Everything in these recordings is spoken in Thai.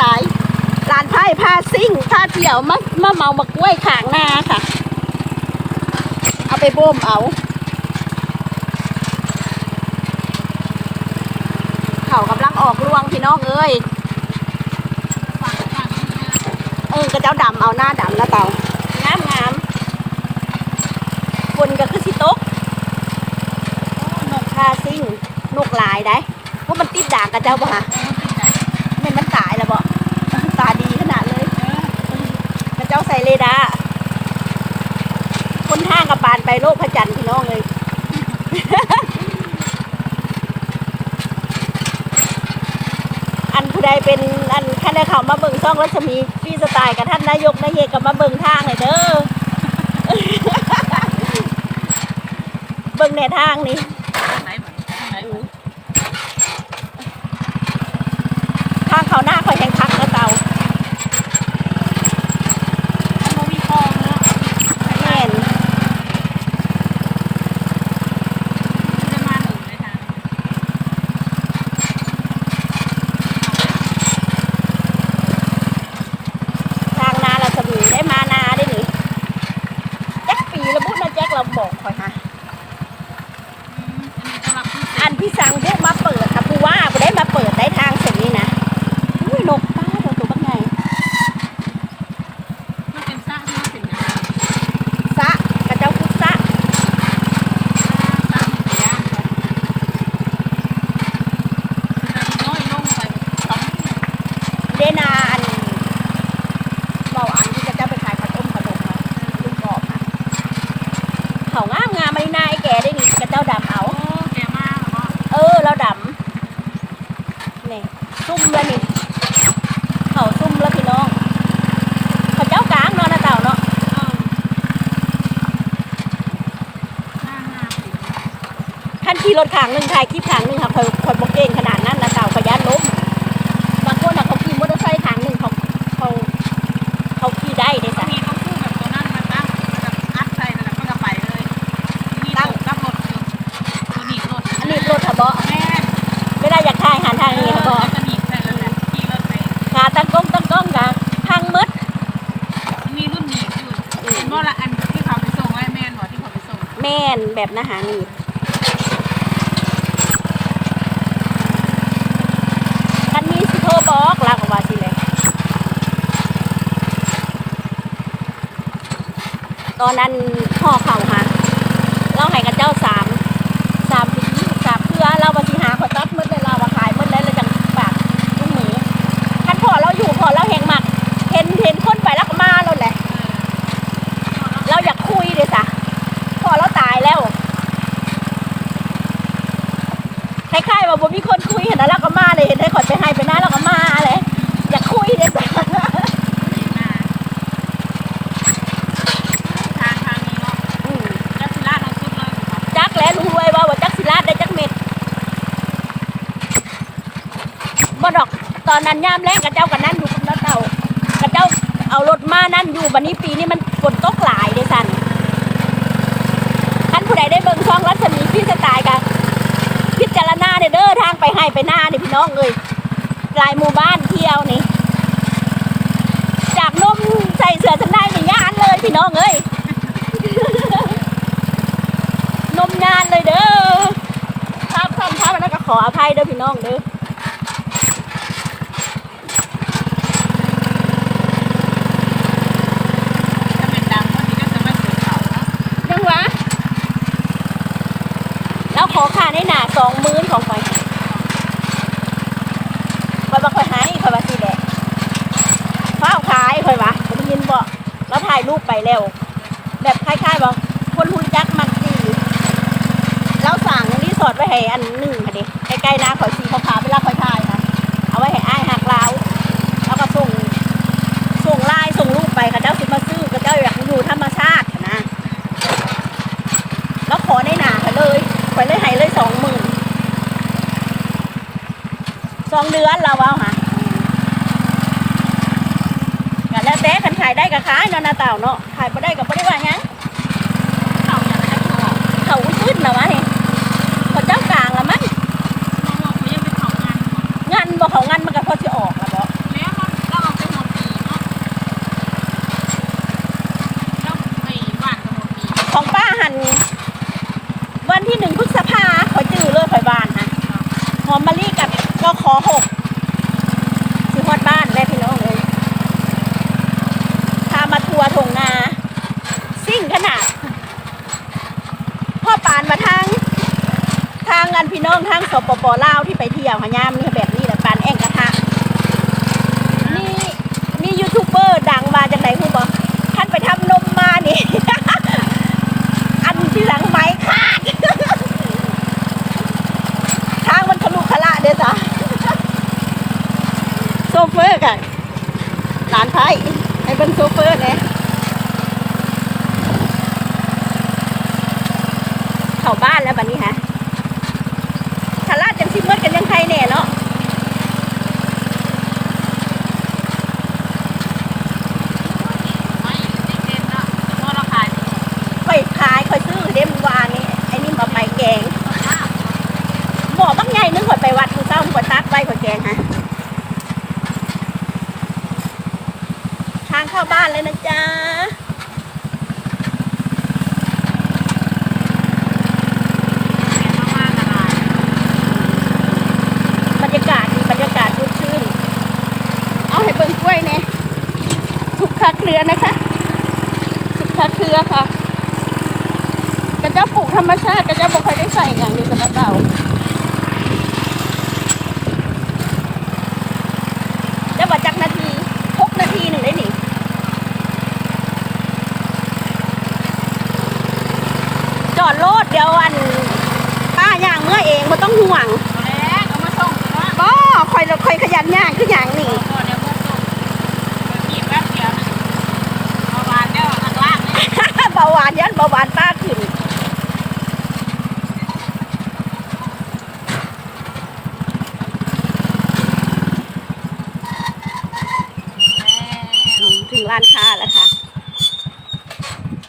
ตายลานไพ่พาซิ่งพาเที่ยวมามาเมามากล้วยขางหน้าค่ะ เอาไปบ่มเอาเขากำลังออกรวงพี่น้องเอ้ยเออกระเจ้าดำเอาหน้าดำนะเต่างามงามฝนก็คือสิตกนกพาซิ่งนกลายได้ว่ามันติดด่างกระเจ้าบ่ฮะไหนไม่มันตายแล้วบ่ ตาดีขนาดเลย เออก ระเจ้าใส่เรดาคนทางกับปานไปโลกพระจันทร์พี่น้องเลยอันผู้ใดเป็นอันท่านได้เข้ามาเบิ่งช่องรัชมีฟรีสไตล์กับท่านนายกนายเยกกับมาเบิ่งทางเลยเด้อเบิ่งแนวทางนี้เหมือนทางไหนเหมือน ทางเขาหน้าคอยแข่งคักแล้วเต่า มันบ่มีคลองเนาะ แม่น จะมาหนึ่งในทาง ทางนาเราจะมีได้มานาได้หนิแจ็คปีแล้วบุญนะแจ็คเราบอกคอยฮะ อืมอันนี้สำหรับผู้ อันพี่สั่งพวกมาเปิดค่ะผู้ว่าบ่ได้มาเปิดได้ทางเส้นนี้นะอุ้ยนกป้าเดี๋ยวตัวบักไง มันเป็นสร้างที่มันเป็นงาน ซะกระเจ้าคุดซะ สร้างที่ยากเลยแต่น้อยลงไปต้อง เดนาอันเบาอันที่กระเจ้าไปขายขนมขนมนะลูกกรอบนะเขางามงามไม่นายแกได้นี่กระเจ้าดำเอา โอ้แกมากเหรอ เออเราดำนี่ ซุ่มแล้วนี่เขาซุ่มแล้วพี่น้องเขาเจ้ากลางเนาะนะเต่าเนาะเออหน้าหน้าสิท่านขี่รถขางหนึ่งถ่ายคลิปขางหนึ่งค่ะคอยคอยบอกเก่งขนาดนั้นนะ ส่งแม่นแบบนะหานี่คันนี้สิโทรบอกลากว่าสิเลยตอนนั้นพ่อเขาหาให้กับเจ้าสามสามปีสามเพื่อเราว่าสิหาขอตัดหมืดเลยเราว่าขายหมืดเลยเราจังฝากลุงหมีคันพ่อเราอยู่พ่อเราแหงหมัก เห็นเห็นคนไปแล้วก็มาแล้วแหละ เราอยากคุยเลยสะพ่อเราตายแล้วคล้ายๆว่าบ่มีคนคุยเห็นแล้วเราก็มาเลยเห็นได้ขอดไปให้ไปหน้าเราก็มาเลยอยากคุยเลยสะ ดีมากทางทางนี้เนาะ อืม จักรศิลาเราสุดเลยค่ะ จักแล้วลุงรวยว่าว่าจักสิลาดได้จักเม็ด บ่ดอกตอนนั้นยามแรกกับเจ้ากับนั่นอยู่กับเต่ากับเจ้าเอารถมานั่นอยู่บันนี้ปีนี้มันฝนตกหลายเด้สันท่านผู้ใดได้เบิ่งช่องรัศมีพี่สไตล์กันพิจารณาเด้อเด้อทางไปให้ไปหน้านี่พี่น้องเอ้ยลายหมู่บ้านเที่ยวนี่จากนมใส่เสื้อชั้นในนี่ยานเลยพี่น้องเอ้ยนมยานเลยเด้อทำทำทำแล้วก็ขออภัยเด้อพี่น้องเด้อ ถ้าเป็นดำก็ที่ก็จะไม่เสียเขาเนาะ ยังวะแล้วขอค่าในหนาส องหมื่นของข่อยข่อยมาค่อยหายข่อยมาสิแหละฟ้าวขายข่อยวะผมได้ยินบอกแล้วถ่ายรูปไปแล้ว แบบคล้ายๆบอกคนหุ่นจักมันสีแล้วสั่งรีสอร์ทไว้ให้อันหนึ่งค่ะดิใกล้ๆนะข่อยสีขาวๆเวลาข่อยถ่ายนะเอาไว้ให้อ้ายหักลาวก็ส่ง ส่งไลน์ส่งรูปไปค่ะเจ้าสิมาซื้อกับเจ้าอยากอยู่ธรรมชาตินะ แล้วขอในหนาไปเลยไปเลยให้เลยสองหมื่น สองเดือนเราเอาค่ะกันแล้วแต่คันขายได้ก็ขายเนาะนาเต่าเนาะขายไ่ได้ก็ไม่ได้ว่าหยังเขาอยากได้เขาออกเขาขึ้นนะวะนี่เขาเจ้ากลางละมั้ง น้องบอกเขายังเป็นเขางานอยู่ งานบ่เขางานมันก็พอจะออกละบ่ แล้วมัน หกสิฮอดบ้านแล้วพี่น้องเลยพามาทัวร์ทงนา ซิ่งขนาด พ่อปานมาทาง ทานพี่น้องทางสปปลาวที่ไปเที่ยวหายามนี่แบบนี้แหละปานแองกระทะนี่นี่ยูทูบเบอร์ดังมาจากไหนคุณบอกท่านไปทำนมมานี่ อันที่หลังไม้ขาดทางมันทะลุขละเด้อจ้ะโซเฟอร์กันหลานไพ่ให้เป็นโซเฟอร์เนี่ยเข้าบ้านแล้วบัดนี้ฮะทาราจังสิเมื่อ กันยังใครแน่เนาะ ไม่เด็กๆเนาะเพราะเราขาย ค่อยขายค่อยซื้อเด้มอวานนี่ไอ้นี่มาไปแกงหมอบางไงนึกข่อยไปวัดคือเศร้าข่อยตักไว้ข่อยแกงฮะทางเข้าบ้านเลยนะจ๊ะ มากๆอะไร บรรยากาศดีบรรยากาศสดชื่น เอาให้เบิ่งกล้วยเนี่ยสุกคาเค รือนะคะสุกคาเครือค่ะกระเจ้าปลูกธรรมชาติกระเจ้าบอกใครได้ใส่อย่างนี้สำหรับเราจะว่าจักนาทีหกนาทีหนึ่งได้หนิจอดรถเดี๋ยวอันป้าย่างเมื่อเองไม่ต้องห่วงเอาแล้วเอามาส่งเนาะก็คอยคอยขยันย่างคืออย่างนี่โอ้เดี๋ยวมาส่งกินแป๊บเดียวนะเอาบานเดี๋ยวข้างล่างนี่ เบาหวานยันเบาหวานป้าขึ้นถึงร้านค้าแล้วค่ะ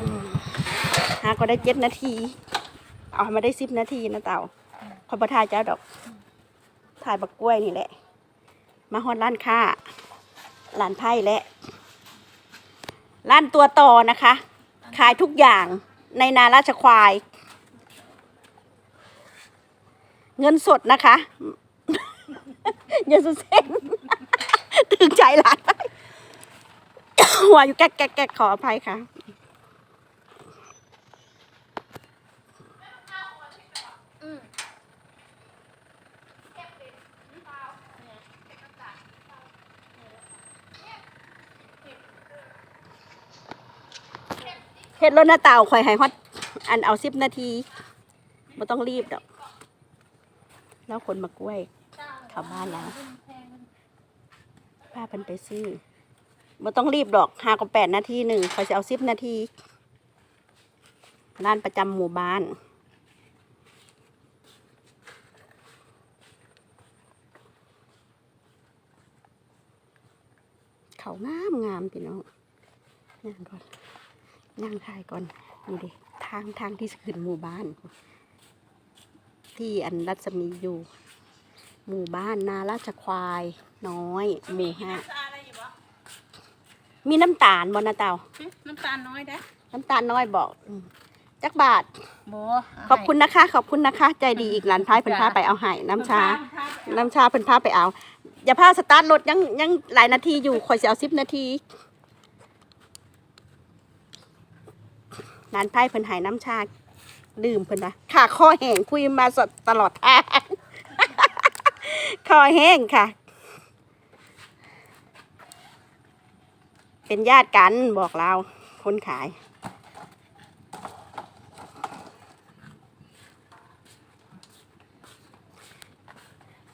อืมหาก็ได้เจ็ดนาที เอามาได้สิบนาทีนะเต่าขอประทายเจ้าดอก ถ่ายบักกล้วยนี่แหละ มาฮอดร้านค้าร้านไพ่และร้านตัวต่อนะคะ ขายทุกอย่างในนาราชควาย เงินสดนะคะเงินสดเส้นถึงใจหลานหัวอยู่แก๊กแก๊กแก๊กขออภัยค่ะ เฮ็ดรถหน้าเต่าคอยให้ฮอตอันเอาสิบนาทีไม่ต้องรีบดอก แล้วคนมากล้วยเข้าบ้านแล้วป้าเพิ่นไปซื้อไม่ต้องรีบดอกห้ากับแปดนาทีหนึ่งคอยจะเอาสิบนาทีร้านประจำหมู่บ้านเขางามงามพี่น้องนั่งก่อน นั่งถ่ายก่อน นี่ดิทางทางที่ขึ้นหมู่บ้าน ที่อันรัศมีอยู่ หมู่บ้านนาราชควาย น้อยหมู่ห้าน้ำตาลอะไรอยู่วะมีน้ำตาลบนนาเตาน้ำตาลน้อยได้น้ำตาลน้อยบอกอืมจักบาทโบขอบคุณนะคะ ขอบคุณนะคะ ใจดีอีกหลานพายเพิ่นพาไปเอาให้น้ำชา น้ำชาเพิ่นพาไปเอา อย่าพาสตาร์ทรถยังยังหลายนาทีอยู่คอยสิเอาสิบนาที ร้านไพ่เพิ่นหายน้ำชาดื่มเพิ่นนะค่ะคอแห้งคุยมาสดตลอดทางคอแห้งค่ะ เป็นญาติกันบอกเราคนขาย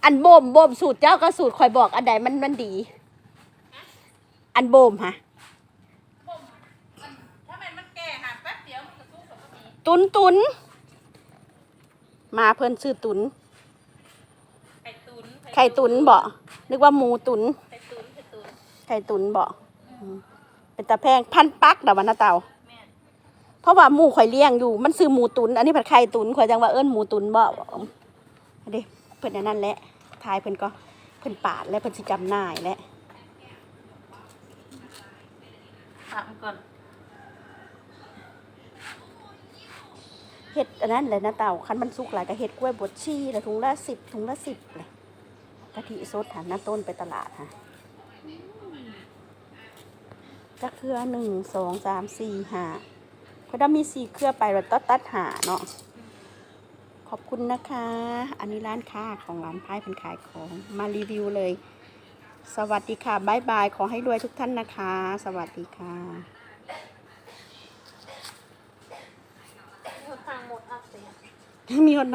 อันโบมโบมสูตรเจ้าก็สูตรคอยบอกอันใดมันมันดี อันโบมฮะ ถ้ามันมันแก่ค่ะแป๊บเดียวมันจะสู้กับมี ตุนตุนมาเพิ่นซื้อตุน ไข่ตุ๋นไข่ตุนบ่นึกว่าหมูตุน ไข่ตุ๋นไข่ตุ๋นไข่ตุนบ่อืมเป็นตาแพงพันปักดอกวันนาเตาแม่นเพราะว่าหมูข่อยเลี้ยงอยู่มันซื้อหมูตุน อันนี้ผัดไข่ตุนข่อยจังว่าเอิ้นหมูตุนบ่อันนี้เพิ่นอันนั้นแหละทายเพิ่นก็เพิ่นปาดและเพิ่นสิจำหน่ายและถามก่อน เฮ็ดอันนั้นเลยนะเต่าคันมันสุกหลายก็เฮ็ดกล้วยบดชีแล้วถุงละสิบถุงละสิบเลยกะทิสดค่ะน้าต้นไปตลาดค่ะจะเครือหนึ่งสองสามสี่ห้าเพราะถ้ามีสี่เครือไปเราตัดตัดหาเนาะขอบคุณนะคะ อันนี้ร้านค้าของร้านพายเป็นขายของมารีวิวเลย สวัสดีค่ะบายบาย ขอให้รวยทุกท่านนะคะ สวัสดีค่ะ ทางหมดอักเสบ มีคน